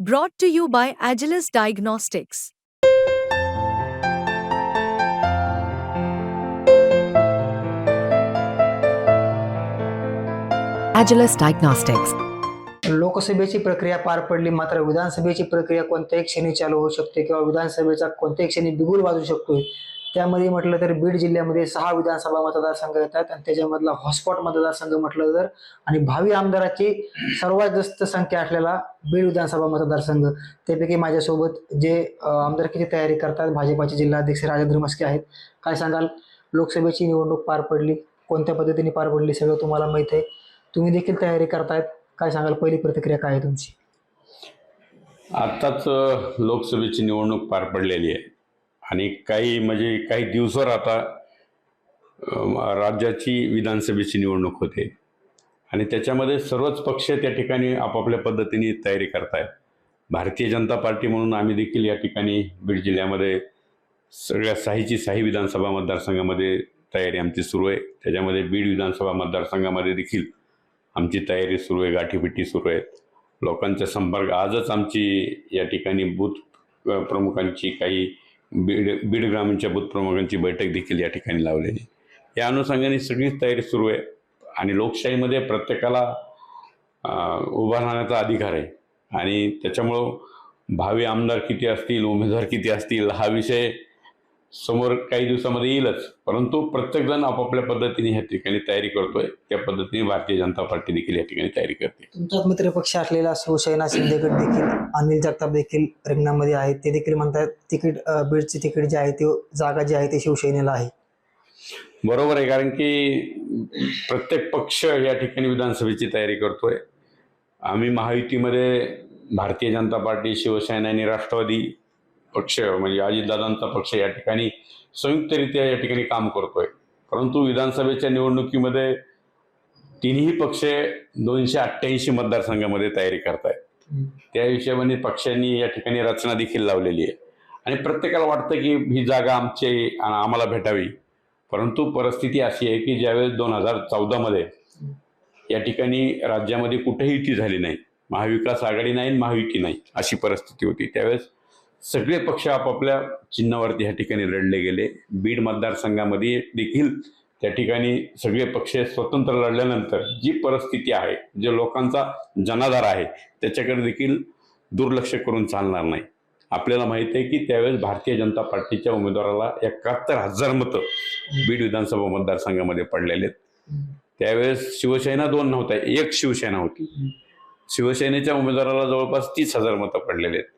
Brought to you by Agilis Diagnostics. Agilis Diagnostics. लोकसभेची प्रक्रिया पार पडली मात्र विधानसभेची प्रक्रिया कोणत्याही क्षणी चालू होऊ शकते किंवा विधानसभेचा कोणत्याही क्षणी बिगुल वाजू शकतो त्यामध्ये म्हटलं तर बीड जिल्ह्यामध्ये सहा विधानसभा मतदारसंघ येतात आणि त्याच्यामधला हॉटस्पॉट मतदारसंघ म्हटलं तर आणि भावी आमदाराची सर्वात जास्त संख्या असलेला बीड विधानसभा मतदारसंघ. त्यापैकी माझ्यासोबत जे आमदारकीची तयारी करतात भाजपाचे जिल्हाध्यक्ष राजेंद्र मस्के आहेत. काय सांगाल? लोकसभेची निवडणूक पार पडली. कोणत्या पद्धतीने पार पडली सगळं तुम्हाला माहीत आहे. तुम्ही देखील तयारी करतायत. काय सांगाल? पहिली प्रतिक्रिया काय आहे तुमची? आत्ताच लोकसभेची निवडणूक पार पडलेली आहे. आणि काही म्हणजे काही दिवसावर आता राज्याची विधानसभेची निवडणूक होते. आणि त्याच्यामध्ये सर्वच पक्ष त्या ठिकाणी आपापल्या पद्धतीने तयारी करतायत. भारतीय जनता पार्टी म्हणून आम्ही देखील या ठिकाणी बीड जिल्ह्यामध्ये सगळ्या साहीची साही विधानसभा मतदारसंघामध्ये तयारी आमची सुरू आहे. त्याच्यामध्ये बीड विधानसभा मतदारसंघामध्ये देखील आमची तयारी सुरू आहे गाठीपिटी सुरू आहे. लोकांचा संपर्क आजच आमची या ठिकाणी बूथ प्रमुखांची काही बीड बीड ग्रामीणच्या बूथप्रमुखांची बैठक देखील या ठिकाणी लावलेली. या अनुषंगाने सगळीच तयारी सुरू आहे आणि लोकशाहीमध्ये प्रत्येकाला उभा राहण्याचा अधिकार आहे. आणि त्याच्यामुळं भावी आमदार किती असतील उमेदवार किती असतील हा विषय समोर काही दिवसामध्ये येईलच. परंतु प्रत्येकजण आपापल्या पद्धतीने ह्या ठिकाणी तयारी करतोय. त्या पद्धतीने भारतीय जनता पार्टी देखील या ठिकाणी तयारी करते. तुमचाच मित्र पक्ष असलेला शिवसेना शिंदेगड देखील अनिल जगताप देखील रिंगणामध्ये आहेत. ते देखील म्हणतात तिकीट बीडची तिकीट जे आहे ते जागा जी आहे ती शिवसेनेला आहे. बरोबर आहे कारण की प्रत्येक पक्ष या ठिकाणी विधानसभेची तयारी करतोय. आम्ही महायुतीमध्ये भारतीय जनता पार्टी शिवसेना आणि राष्ट्रवादी पक्ष म्हणजे अजितदादांचा पक्ष या ठिकाणी संयुक्तरित्या या ठिकाणी काम करतोय. परंतु विधानसभेच्या निवडणुकीमध्ये तिन्ही पक्ष दोनशे अठ्ठ्याऐंशी मतदारसंघामध्ये तयारी करतायत. त्या हिशोबाने पक्षांनी या ठिकाणी रचना देखील लावलेली आहे. आणि प्रत्येकाला वाटतं की ही जागा आमची आम्हाला भेटावी. परंतु परिस्थिती अशी आहे की ज्यावेळेस दोन हजार चौदामध्ये या ठिकाणी राज्यामध्ये कुठेही युती झाली नाही. महाविकास आघाडी नाही महायुती नाही अशी परिस्थिती होती. त्यावेळेस सगळे पक्ष आपापल्या चिन्हावरती ह्या ठिकाणी लढले गेले. बीड मतदारसंघामध्ये देखील त्या ठिकाणी सगळे पक्ष स्वतंत्र लढल्यानंतर जी परिस्थिती आहे जे लोकांचा जनाधार आहे त्याच्याकडे देखील दुर्लक्ष करून चालणार नाही. आपल्याला माहिती आहे की त्यावेळेस भारतीय जनता पार्टीच्या उमेदवाराला एकाहत्तर हजार मतं बीड विधानसभा मतदारसंघामध्ये पडलेले आहेत. त्यावेळेस शिवसेना दोन नव्हत्या एक शिवसेना होती. शिवसेनेच्या उमेदवाराला जवळपास तीस हजार मतं पडलेले आहेत.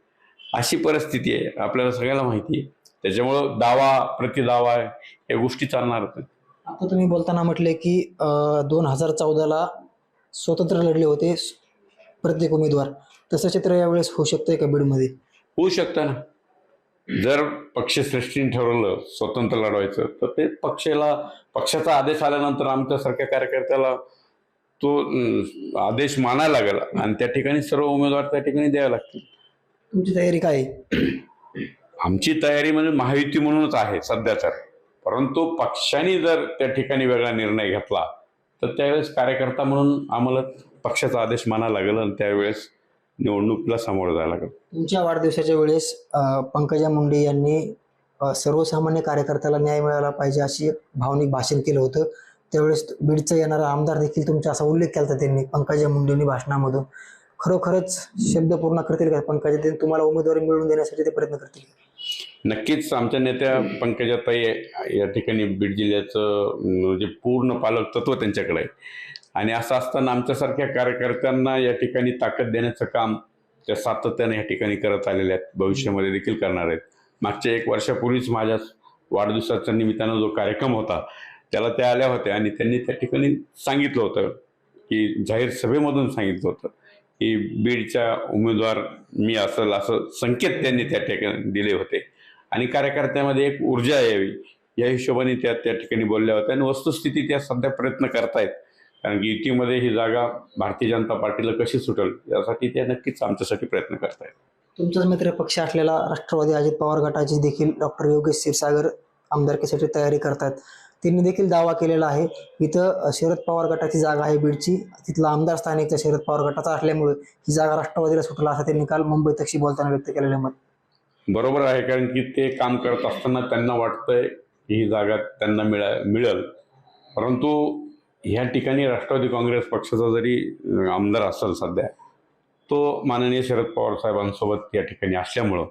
अशी परिस्थिती आहे. आपल्याला सगळ्याला माहिती आहे. त्याच्यामुळं दावा प्रतिदावा या गोष्टी चालणार आता तुम्ही बोलताना म्हटले की दोन हजार चौदाला स्वतंत्र लढले होते प्रत्येक उमेदवार. तसं चित्र यावेळेस होऊ शकतंय का बीडमध्ये? होऊ शकतं ना. जर पक्षश्रेष्ठीने ठरवलं स्वतंत्र लढवायचं तर ते पक्षाला पक्षाचा आदेश आल्यानंतर आमच्यासारख्या कार्यकर्त्याला तो आदेश मानायला लागेल. आणि त्या ठिकाणी सर्व उमेदवार त्या ठिकाणी द्यावे लागतील. तुमची तयारी काय आहे? आमची तयारी म्हणजे महायुती म्हणूनच आहे सध्या तर. परंतु पक्षाने जर त्या ठिकाणी वेगळा निर्णय घेतला तर त्यावेळेस कार्यकर्ता म्हणून आम्हाला पक्षाचा आदेश मानायला लागेल आणि त्यावेळेस निवडणुकीला सामोरं जायला लागेल. तुमच्या वाढदिवसाच्या वेळेस पंकजा मुंडे यांनी सर्वसामान्य कार्यकर्त्याला न्याय मिळाला पाहिजे अशी एक भावनिक भाषण केलं होतं. त्यावेळेस बीडचा येणारा आमदार देखील तुमचा असा उल्लेख केला होता त्यांनी पंकजा मुंडेंनी भाषणामधून. खरोखरच शब्द पूर्ण करतील का? पंकजा तुम्हाला उमेदवारी मिळवून देण्यासाठी ते प्रयत्न करतील नक्कीच. आमच्या नेत्या पंकजाताई या ठिकाणी बीड जिल्ह्याचं म्हणजे पूर्ण पालक तत्व त्यांच्याकडे आहे. आणि असं असताना आमच्यासारख्या कार्यकर्त्यांना या ठिकाणी ताकद देण्याचं काम त्या सातत्याने या ठिकाणी करत आलेल्या आहेत. भविष्यामध्ये देखील करणार आहेत. मागच्या एक वर्षापूर्वीच माझ्या वाढदिवसाच्या निमित्तानं जो कार्यक्रम होता त्याला त्या आल्या होत्या आणि त्यांनी त्या ठिकाणी सांगितलं होतं की जाहीर सभेमधून सांगितलं होतं. की बीडच्या उमेदवार मी असेल असं संकेत त्यांनी त्या ठिकाणी दिले होते. आणि कार्यकर्त्यामध्ये एक ऊर्जा यावी या हिशोबाने त्या त्या ठिकाणी बोलल्या होत्या. आणि वस्तुस्थिती त्या सध्या प्रयत्न करतायत. कारण की युतीमध्ये ही जागा भारतीय जनता पार्टीला कशी सुटेल यासाठी त्या नक्कीच आमच्यासाठी प्रयत्न करतायत. तुमचाच मित्र पक्ष असलेला राष्ट्रवादी अजित पवार गटाची देखील डॉक्टर योगेश क्षीरसागर आमदारकीसाठी तयारी करतात त्यांनी देखील दावा केलेला आहे. इथं शरद पवार गटाची जागा आहे बीडची. तिथला आमदार स्थानिकचा शरद पवार गटाचा असल्यामुळे ही जागा राष्ट्रवादीला सुटला असं त्यांनी काल मुंबई तक्षी बोलताना व्यक्त केलेलं मत. बरोबर आहे कारण की ते काम करत असताना त्यांना वाटतंय की ही जागा त्यांना मिळा मिळेल. परंतु ह्या ठिकाणी राष्ट्रवादी काँग्रेस पक्षाचा जरी आमदार असेल सध्या तो माननीय शरद पवार साहेबांसोबत या ठिकाणी असल्यामुळं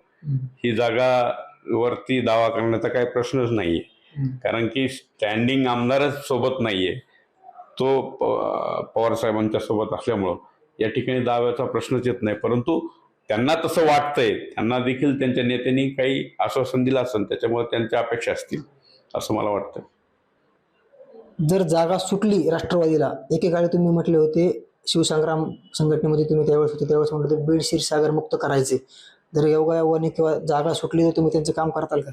ही जागा वरती दावा करण्याचा काही प्रश्नच नाहीये. कारण की स्टँडिंग आमदारच सोबत नाहीये. तो प- पवार साहेबांच्या सोबत असल्यामुळं या ठिकाणी दाव्याचा प्रश्नच येत नाही. परंतु त्यांना तसं वाटतंय. त्यांना देखील त्यांच्या नेत्यांनी काही आश्वासन दिलं असेल त्याच्यामुळे त्यांच्या अपेक्षा असतील असं मला वाटतं जर जागा सुटली राष्ट्रवादीला एकेकाळी तुम्ही म्हटले होते शिवसंग्राम संघटनेमध्ये तुम्ही त्यावेळेस होते त्यावेळेस म्हटलं होते बीड क्षीरसागर मुक्त करायचे. जर योगायोगाने किंवा जागा सुटली तर तुम्ही त्यांचं काम करताल का?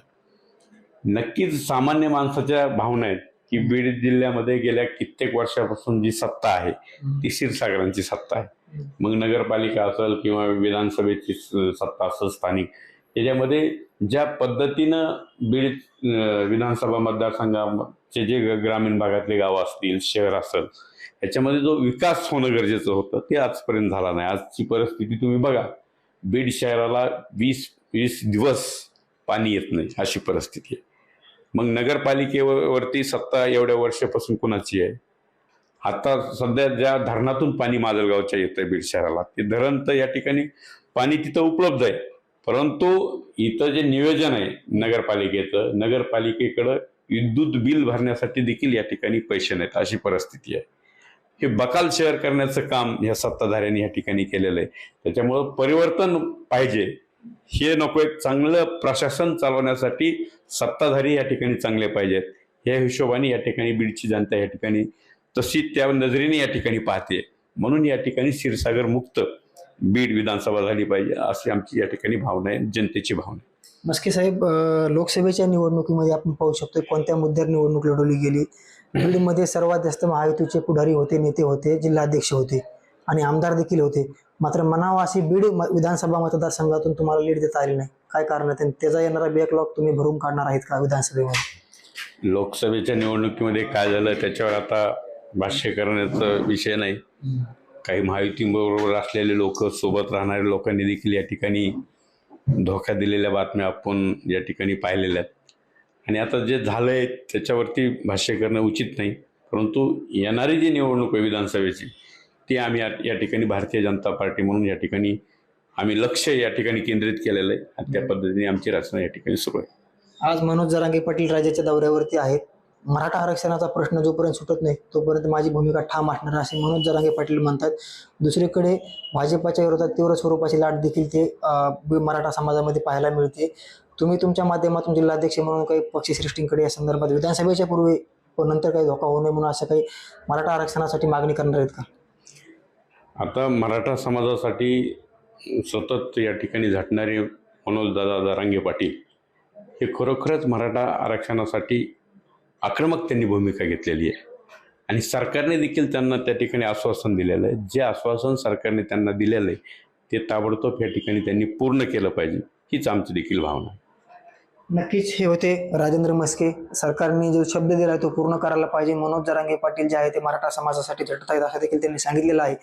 नक्कीच सामान्य माणसाच्या भावना आहेत की बीड जिल्ह्यामध्ये गेल्या कित्येक वर्षापासून जी सत्ता आहे ती क्षीरसागरांची सत्ता आहे. मग नगरपालिका असेल किंवा विधानसभेची सत्ता असेल स्थानिक याच्यामध्ये ज्या पद्धतीनं बीड विधानसभा मतदारसंघाचे जे ग्रामीण भागातले गावं असतील शहर असेल याच्यामध्ये जो विकास होणं गरजेचं होतं ते आजपर्यंत झाला नाही. आजची परिस्थिती तुम्ही बघा बीड शहराला वीस वीस दिवस पाणी येत नाही अशी परिस्थिती आहे. मग नगरपालिकेवरती सत्ता एवढ्या वर्षापासून कुणाची आहे? आता सध्या ज्या धरणातून पाणी माजलगावच्या येतंय बीड शहराला ते धरण तर या ठिकाणी पाणी तिथं उपलब्ध आहे. परंतु इथं जे नियोजन आहे नगरपालिकेचं नगरपालिकेकडं विद्युत बिल भरण्यासाठी देखील या ठिकाणी पैसे नाहीत अशी परिस्थिती आहे. हे बकाल शेअर करण्याचं काम या सत्ताधाऱ्यांनी या ठिकाणी केलेलं आहे. त्याच्यामुळं परिवर्तन पाहिजे. हे नको एक चांगलं प्रशासन चालवण्यासाठी सत्ताधारी या ठिकाणी चांगले पाहिजेत या हिशोबाने या ठिकाणी बीडची जनता या ठिकाणी तशी त्या नजरेने या ठिकाणी पाहते. म्हणून या ठिकाणी क्षीरसागर मुक्त बीड विधानसभा झाली पाहिजे अशी आमची या ठिकाणी भावना आहे जनतेची भावना आहे. मस्के साहेब लोकसभेच्या निवडणुकीमध्ये आपण पाहू शकतो कोणत्या मुद्द्यावर निवडणूक लढवली गेली. बीडमध्ये सर्वात जास्त महायुतीचे पुढारी होते नेते होते जिल्हाध्यक्ष होते. आणि आमदार देखील होते. मात्र मनावा अशी बीड म- विधानसभा मतदारसंघातून तुम्हाला लीड देता आली नाही. काय कारण आहे? त्याचा येणारा बॅकलॉग तुम्ही भरून काढणार आहेत का विधानसभेमध्ये? लोकसभेच्या निवडणुकीमध्ये काय झालं त्याच्यावर आता भाष्य करण्याचा विषय नाही. काही महायुतीबरोबर असलेले लोक सोबत राहणाऱ्या लोकांनी देखील या ठिकाणी धोका दिलेल्या बातम्या आपण या ठिकाणी पाहिलेल्या आहेत. आणि आता जे झालंय त्याच्यावरती भाष्य करणं उचित नाही. परंतु येणारी जी निवडणूक आहे विधानसभेची ती आम्ही या या ठिकाणी भारतीय जनता पार्टी म्हणून या ठिकाणी आम्ही लक्ष या ठिकाणी केंद्रित केलेलं आहे आणि त्या पद्धतीने आमची रचना या ठिकाणी सुरू आहे. आज मनोज जरांगे पाटील राज्याच्या दौऱ्यावरती आहेत. मराठा आरक्षणाचा प्रश्न जोपर्यंत सुटत नाही तोपर्यंत माझी भूमिका ठाम असणार असे मनोज जरांगे पाटील म्हणतात. दुसरीकडे भाजपाच्या विरोधात तीव्र स्वरूपाची लाट देखील ते मराठा समाजामध्ये पाहायला मिळते. तुम्ही तुमच्या माध्यमातून जिल्हाध्यक्ष म्हणून काही पक्षश्रेष्ठींकडे या संदर्भात विधानसभेच्या पूर्वी व नंतर काही धोका होऊ नये म्हणून असं काही मराठा आरक्षणासाठी मागणी करणार आहेत का? आता मराठा समाजासाठी सतत या ठिकाणी झटणारे मनोजदादा दारांगे पाटील हे खरोखरच मराठा आरक्षणासाठी आक्रमक त्यांनी भूमिका घेतलेली आहे. आणि सरकारने देखील त्यांना त्या ठिकाणी आश्वासन दिलेलं आहे. जे आश्वासन सरकारने त्यांना दिलेलं आहे ते ताबडतोब या ठिकाणी त्यांनी पूर्ण केलं पाहिजे. हीच आमची देखील भावना आहे. नक्कीच हे होते राजेंद्र मस्के सरकारने जो शब्द दिला तो पूर्ण करायला पाहिजे. मनोज जरांगे पाटील जे आहे ते मराठा समाजासाठी झटत आहेत असं देखील त्यांनी सांगितलेलं आहे.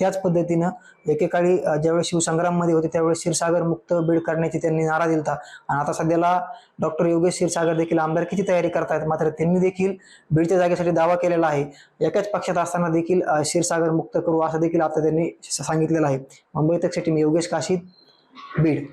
त्याच पद्धतीनं एकेकाळी ज्यावेळेस शिवसंग्राममध्ये होते त्यावेळेस क्षीरसागर मुक्त बीड करण्याची त्यांनी नारा दिला आणि आता सध्याला डॉक्टर योगेश क्षीरसागर देखील आमदारकीची तयारी करतायत. मात्र त्यांनी देखील बीडच्या जागेसाठी दावा केलेला आहे. एकाच पक्षात असताना देखील क्षीरसागर मुक्त करू असं देखील आता त्यांनी सांगितलेलं आहे. मुंबई तक टीम योगेश काशीद बीड.